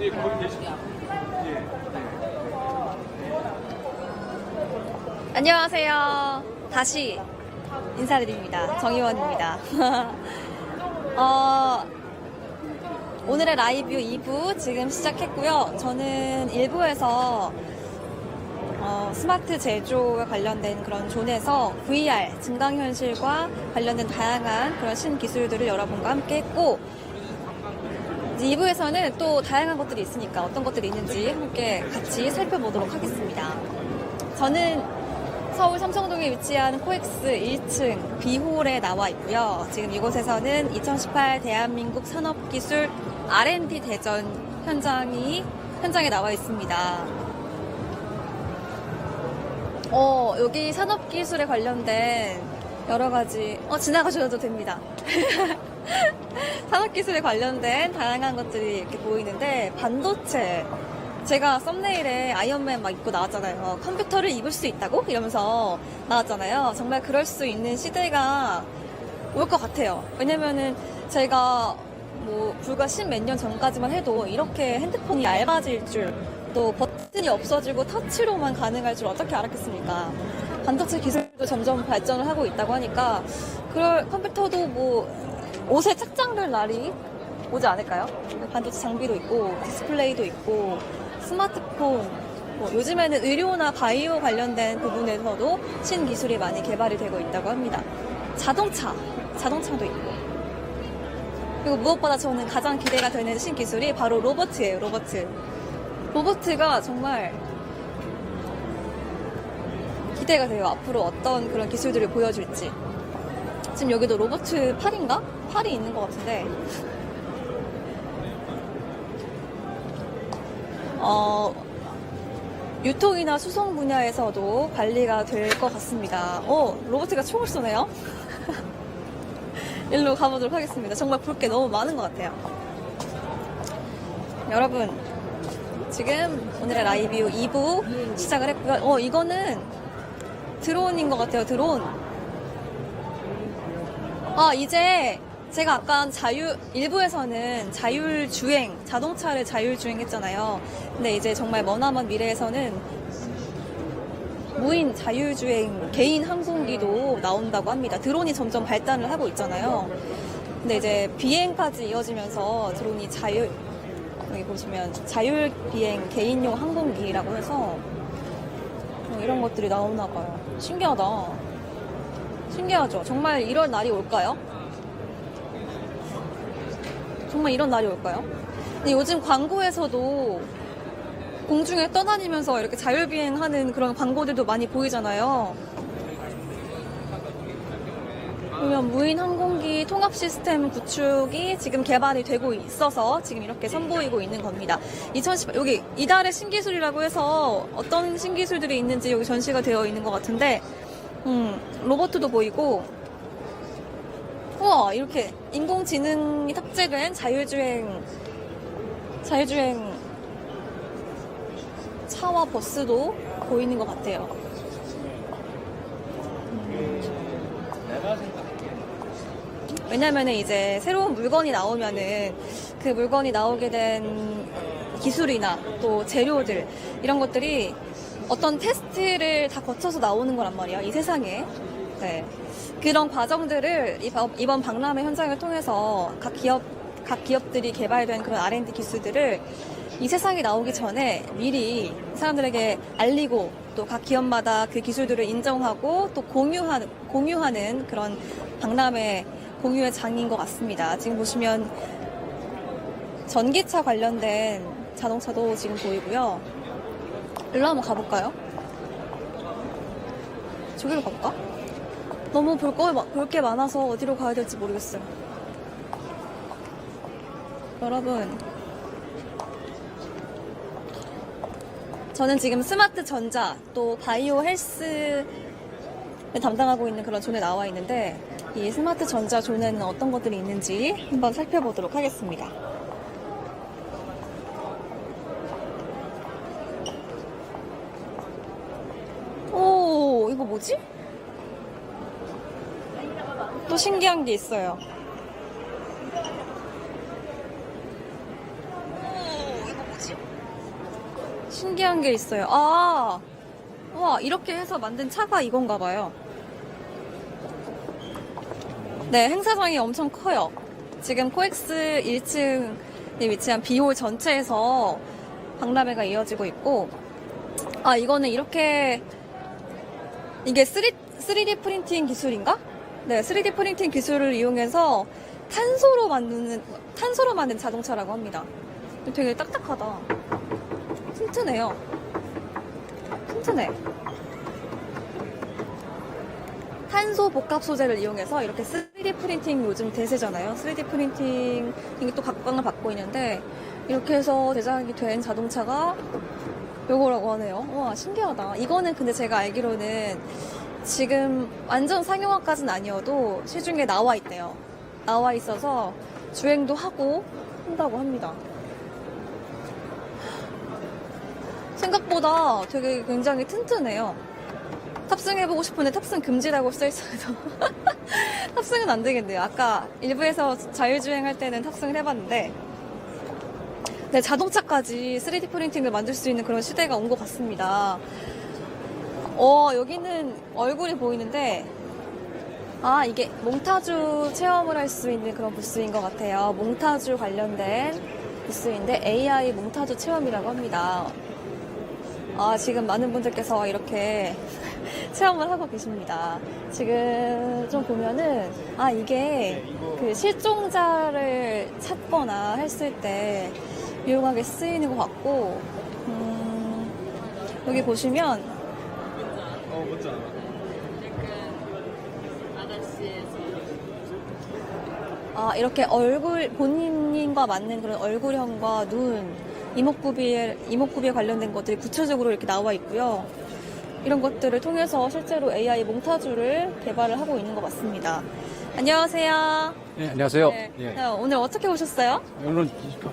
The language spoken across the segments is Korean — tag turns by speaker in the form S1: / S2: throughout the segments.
S1: 예, 거기 계십니다. 예.
S2: 안녕하세요. 다시 인사드립니다. 정의원입니다. 어, 오늘의 라이브 2부 지금 시작했고요. 저는 1부에서 어, 스마트 제조에 관련된 그런 존에서 VR, 증강현실과 관련된 다양한 그런 신기술들을 여러분과 함께 했고, 2부에서는 또 다양한 것들이 있으니까 어떤 것들이 있는지 함께 같이 살펴보도록 하겠습니다. 저는 서울 삼성동에 위치한 코엑스 1층 B홀에 나와 있고요. 지금 이곳에서는 2018 대한민국 산업기술 R&D 대전 현장이 현장에 나와 있습니다. 어, 여기 산업기술에 관련된 여러 가지, 어, 지나가셔도 됩니다. 산업기술에 관련된 다양한 것들이 이렇게 보이는데, 반도체. 제가 썸네일에 아이언맨 막 입고 나왔잖아요. 컴퓨터를 입을 수 있다고? 이러면서 나왔잖아요. 정말 그럴 수 있는 시대가 올 것 같아요. 왜냐면은 제가 뭐 불과 십몇 년 전까지만 해도 이렇게 핸드폰이 얇아질 줄, 또 버튼이 없어지고 터치로만 가능할 줄 어떻게 알았겠습니까? 반도체 기술도 점점 발전을 하고 있다고 하니까 그럴 컴퓨터도 뭐 옷에 착장될 날이 오지 않을까요? 반도체 장비도 있고 디스플레이도 있고 스마트폰 뭐 요즘에는 의료나 바이오 관련된 부분에서도 신기술이 많이 개발이 되고 있다고 합니다. 자동차, 자동차도 있고 그리고 무엇보다 저는 가장 기대가 되는 신기술이 바로 로버트예요, 로버트. 로버트가 정말 기대가 돼요. 앞으로 어떤 그런 기술들을 보여줄지. 지금 여기도 로버트 팔인가? 팔이 있는 것 같은데. 어, 유통이나 수송 분야에서도 관리가 될 것 같습니다. 어, 로버트가 총을 쏘네요? 일로 가보도록 하겠습니다. 정말 볼 게 너무 많은 것 같아요. 여러분, 지금 오늘의 라이브 2부 시작을 했고요. 어, 이거는 드론인 것 같아요, 드론. 아, 이제 제가 아까 자유, 일부에서는 자율주행, 자동차를 자율주행 했잖아요. 근데 이제 정말 머나먼 미래에서는 무인 자율주행 개인 항공기도 나온다고 합니다. 드론이 점점 발달을 하고 있잖아요. 근데 이제 비행까지 이어지면서 드론이 자율, 여기 보시면 자율 비행 개인용 항공기라고 해서 어, 이런 것들이 나오나 봐요. 신기하다. 신기하죠? 정말 이런 날이 올까요? 정말 이런 날이 올까요? 근데 요즘 광고에서도 공중에 떠다니면서 이렇게 자율비행하는 그런 광고들도 많이 보이잖아요. 보면 무인 항공기 통합 시스템 구축이 지금 개발이 되고 있어서 지금 이렇게 선보이고 있는 겁니다. 2018 여기 이달의 신기술이라고 해서 어떤 신기술들이 있는지 여기 전시가 되어 있는 것 같은데 음, 로버트도 보이고 우와 이렇게 인공지능이 탑재된 자율주행 자율주행 차와 버스도 보이는 것 같아요. 왜냐면은 이제 새로운 물건이 나오면은 그 물건이 나오게 된 기술이나 또 재료들 이런 것들이 어떤 테스트를 다 거쳐서 나오는 거란 말이에요. 이 세상에. 네. 그런 과정들을 이번 박람회 현장을 통해서 각 기업, 각 기업들이 개발된 그런 R&D 기술들을 이 세상에 나오기 전에 미리 사람들에게 알리고 또 각 기업마다 그 기술들을 인정하고 또 공유하는, 공유하는 그런 박람회 공유의 장인 것 같습니다. 지금 보시면 전기차 관련된 자동차도 지금 보이고요. 일로 한번 가볼까요? 저기로 가볼까? 너무 볼 거, 볼게 많아서 어디로 가야 될지 모르겠어요. 여러분. 저는 지금 스마트 전자, 또 바이오 헬스를 담당하고 있는 그런 존에 나와 있는데, 이 스마트 전자 존에는 어떤 것들이 있는지 한번 살펴보도록 하겠습니다. 오, 이거 뭐지? 또 신기한 게 있어요. 신기한 게 있어요. 아, 와, 이렇게 해서 만든 차가 이건가 봐요. 네, 행사장이 엄청 커요. 지금 코엑스 1층에 위치한 비홀 전체에서 박람회가 이어지고 있고, 아, 이거는 이렇게, 이게 3, 3D 프린팅 기술인가? 네, 3D 프린팅 기술을 이용해서 탄소로 만드는, 탄소로 만든 자동차라고 합니다. 되게 딱딱하다. 튼튼해요. 튼튼해. 탄소 복합 소재를 이용해서 이렇게 3D 프린팅 요즘 대세잖아요. 3D 프린팅이 또 각광을 받고 있는데 이렇게 해서 제작이 된 자동차가 요거라고 하네요. 와 신기하다. 이거는 근데 제가 알기로는 지금 완전 상용화까지는 아니어도 시중에 나와 있대요. 나와 있어서 주행도 하고 한다고 합니다. 생각보다 되게 굉장히 튼튼해요. 탑승해보고 싶은데 탑승 금지라고 써있어서 탑승은 안 되겠네요. 아까 일부에서 자율주행할 때는 탑승을 해봤는데 네, 자동차까지 3D 프린팅을 만들 수 있는 그런 시대가 온 것 같습니다. 어, 여기는 얼굴이 보이는데 아, 이게 몽타주 체험을 할 수 있는 그런 부스인 것 같아요. 몽타주 관련된 부스인데 AI 몽타주 체험이라고 합니다. 아, 지금 많은 분들께서 이렇게 체험을 하고 계십니다. 지금 좀 보면은, 아, 이게 그 실종자를 찾거나 했을 때 유용하게 쓰이는 것 같고, 음, 여기 보시면,
S1: 어. 아,
S2: 이렇게 얼굴, 본인과 맞는 그런 얼굴형과 눈, 이목구비에, 이목구비에 관련된 것들이 구체적으로 이렇게 나와 있고요. 이런 것들을 통해서 실제로 AI 몽타주를 개발을 하고 있는 것 같습니다. 안녕하세요.
S3: 네, 안녕하세요.
S2: 네.
S3: 예.
S2: 네, 오늘 어떻게 오셨어요?
S3: 오늘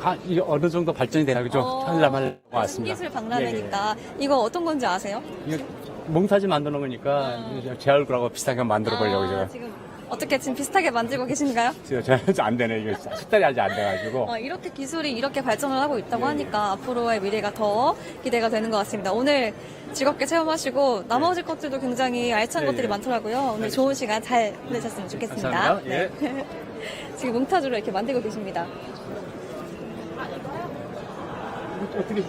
S3: 가- 이게 어느 정도 발전이 되나 그죠?
S2: 어,
S3: 찾으려면 왔습니다.
S2: 신기술 박람회니까 이거 어떤 건지 아세요?
S3: 예, 예. 이게 몽타주 만드는 거니까 이제 제 얼굴하고 비슷하게 만들어 보려고
S2: 아,
S3: 제가.
S2: 지금 어떻게 지금 비슷하게 만들고 계신가요?
S3: 제가 안 되네 이게 식달이 아직 안 돼가지고.
S2: 어, 이렇게 기술이 이렇게 발전을 하고 있다고 하니까 앞으로의 미래가 더 기대가 되는 것 같습니다. 오늘 즐겁게 체험하시고 나머지 것들도 굉장히 알찬
S3: 네,
S2: 것들이
S3: 네.
S2: 많더라고요. 오늘 좋은 시간 잘 보내셨으면 좋겠습니다.
S3: 감사합니다. 예.
S2: 네. 지금 몽타주로 이렇게 만들고 계십니다.
S1: 어떻게?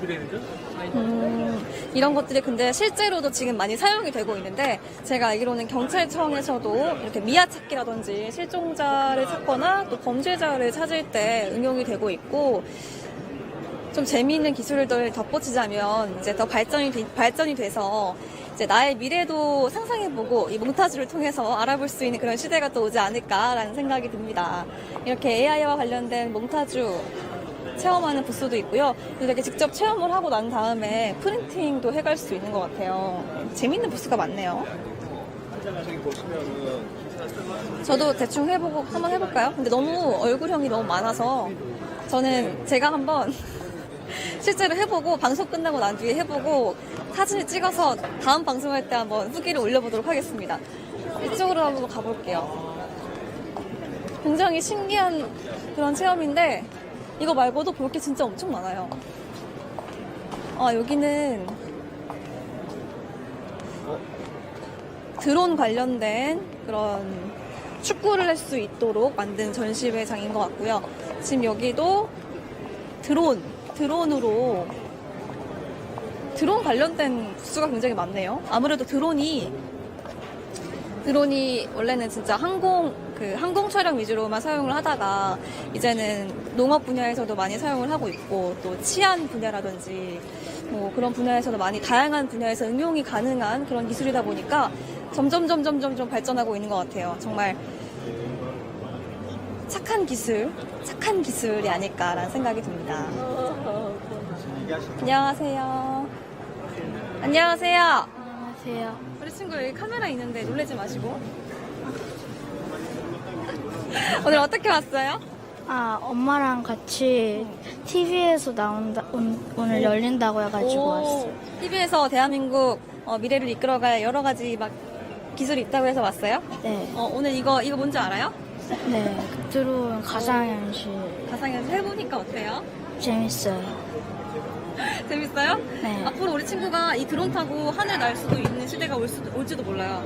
S2: 음, 이런 것들이 근데 실제로도 지금 많이 사용이 되고 있는데 제가 알기로는 경찰청에서도 이렇게 미아 찾기라든지 실종자를 찾거나 또 범죄자를 찾을 때 응용이 되고 있고 좀 재미있는 기술들 덧붙이자면 이제 더 발전이 돼- 발전이 돼서 이제 나의 미래도 상상해보고 이 몽타주를 통해서 알아볼 수 있는 그런 시대가 또 오지 않을까라는 생각이 듭니다. 이렇게 AI와 관련된 몽타주 체험하는 부스도 있고요. 이렇게 직접 체험을 하고 난 다음에 프린팅도 해갈 수 있는 것 같아요. 재밌는 부스가 많네요. 저도 대충 해보고 한번 해볼까요? 근데 너무 얼굴형이 너무 많아서 저는 제가 한번 실제로 해보고 방송 끝나고 난 뒤에 해보고 사진을 찍어서 다음 방송할 때 한번 후기를 올려보도록 하겠습니다. 이쪽으로 한번 가볼게요. 굉장히 신기한 그런 체험인데 이거 말고도 볼 게 진짜 엄청 많아요. 아 여기는 드론 관련된 그런 축구를 할 수 있도록 만든 전시회장인 것 같고요. 지금 여기도 드론, 드론으로 드론 관련된 부스가 굉장히 많네요. 아무래도 드론이 드론이 원래는 진짜 항공 그 항공 촬영 위주로만 사용을 하다가 이제는 농업 분야에서도 많이 사용을 하고 있고 또 치안 분야라든지 뭐 그런 분야에서도 많이 다양한 분야에서 응용이 가능한 그런 기술이다 보니까 점점 점점 점점 발전하고 있는 것 같아요. 정말 착한 기술, 착한 기술이 아닐까라는 생각이 듭니다. 안녕하세요. 안녕하세요.
S4: 안녕하세요.
S2: 우리 친구 여기 카메라 있는데 놀라지 마시고. 오늘 어떻게 왔어요?
S4: 아, 엄마랑 같이 TV에서 나온다, 온- 오늘 열린다고 해가지고 왔어요.
S2: TV에서 대한민국 어, 미래를 이끌어갈 여러 가지 막 기술이 있다고 해서 왔어요.
S4: 네.
S2: 어, 오늘 이거 이거 뭔지 알아요?
S4: 네. 드론 가상현실
S2: 가상현실 해보니까 어때요?
S4: 재밌어요.
S2: 재밌어요?
S4: 네.
S2: 앞으로 우리 친구가 이 드론 타고 하늘 날 수도 있는 시대가 올 수도, 올지도 몰라요.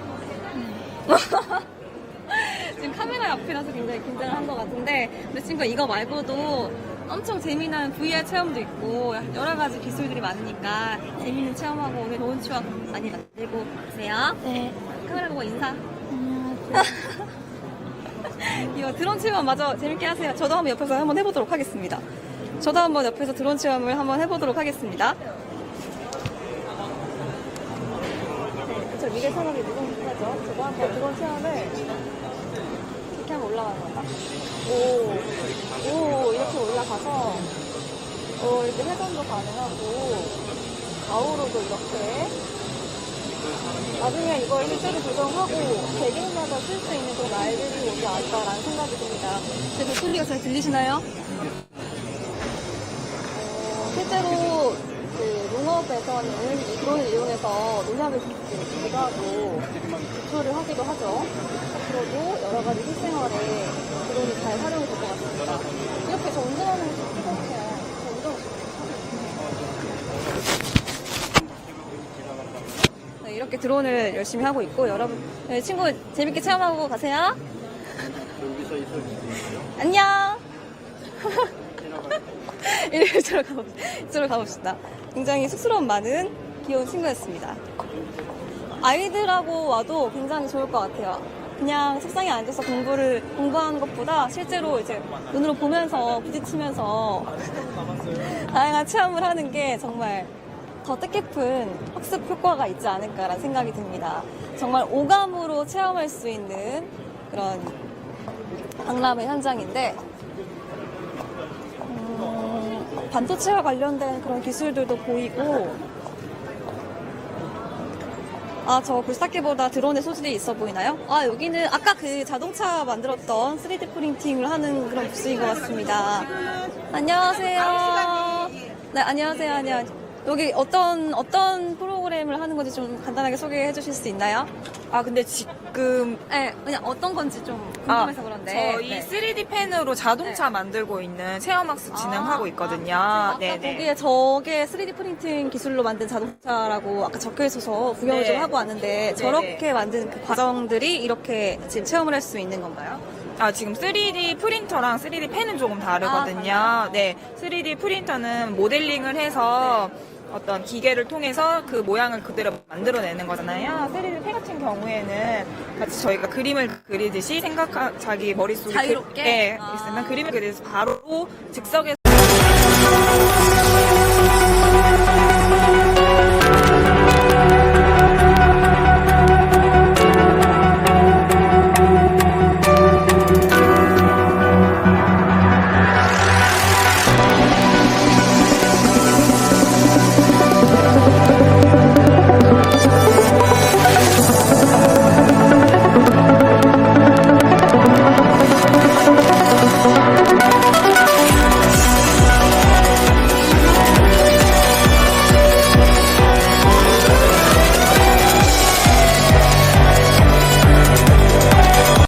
S2: 지금 카메라 옆이라서 굉장히 긴장을 한 것 같은데 우리 친구가 이거 말고도 엄청 재미난 VR 체험도 있고 여러 가지 기술들이 많으니까 재밌는 체험하고 오늘 좋은 추억 많이 만들고 가세요.
S4: 네.
S2: 카메라 보고 인사.
S4: 안녕하세요.
S2: 이거 드론 체험 마저 재밌게 하세요. 저도 한번 옆에서 한번 해보도록 하겠습니다. 저도 한번 옆에서 드론 체험을 한번 해보도록 하겠습니다. 네, 저 미래 산업이 무궁무진하죠. 저도 한번 드론 체험을 이렇게 한번 올라가는 건가? 오, 오, 이렇게 올라가서 오, 이렇게 회전도 가능하고 좌우로도 이렇게 나중에 이걸 실제로 조정하고 개개인마다 쓸 수 있는 그런 아이들이 오지 않을까라는 생각이 듭니다. 제 목소리가 잘 들리시나요? 어, 실제로 그 농업에서는 이 드론을 이용해서 농약을 제거하고 기초를 하기도 하죠. 앞으로도 여러 가지 실생활에 드론이 잘 활용이 될 것 같습니다. 이렇게 저 운전하는 거 생각해요. 네, 이렇게 드론을 열심히 하고 있고 여러분 네, 친구 재밌게 체험하고 가세요. 안녕. 이쪽으로 가봅시다. 이쪽으로 가봅시다. 굉장히 쑥스러움 많은 귀여운 친구였습니다. 아이들하고 와도 굉장히 좋을 것 같아요. 그냥 책상에 앉아서 공부를 공부하는 것보다 실제로 이제 눈으로 보면서 부딪히면서 다양한 체험을 하는 게 정말 더 뜻깊은 학습 효과가 있지 않을까라는 생각이 듭니다. 정말 오감으로 체험할 수 있는 그런 박람회 현장인데 음, 반도체와 관련된 그런 기술들도 보이고 아 저 굴삭기보다 드론의 소질이 있어 보이나요? 아 여기는 아까 그 자동차 만들었던 3D 프린팅을 하는 그런 부스인 것 같습니다. 안녕하세요. 네 안녕하세요 안녕. 여기 어떤 어떤 프로그램을 하는 건지 좀 간단하게 소개해 주실 수 있나요?
S5: 아 근데 지금
S2: 네 그냥 어떤 건지 좀
S5: 아,
S2: 궁금해서 그런데
S5: 저희
S2: 네.
S5: 3D 펜으로 자동차 만들고 있는 체험학습 진행하고 있거든요.
S2: 아까
S5: 네네.
S2: 거기에 저게 3D 프린팅 기술로 만든 자동차라고 아까 적혀 있어서 구경을
S5: 네.
S2: 좀 하고 왔는데. 저렇게 만든 그 과정들이 이렇게 지금 체험을 할 수 있는 건가요?
S5: 아 지금 3D 프린터랑 3D 펜은 조금 다르거든요.
S2: 아, 달라요?
S5: 네, 3D 프린터는 모델링을 해서 어떤 기계를 통해서 그 모양을 그대로 만들어내는 거잖아요. 3D 펜 같은 경우에는 같이 저희가 그림을 그리듯이 생각 자기 머릿속에
S2: 자유롭게?
S5: 그, 네,
S2: 아.
S5: 있으면 그림을 그려서 바로 즉석에서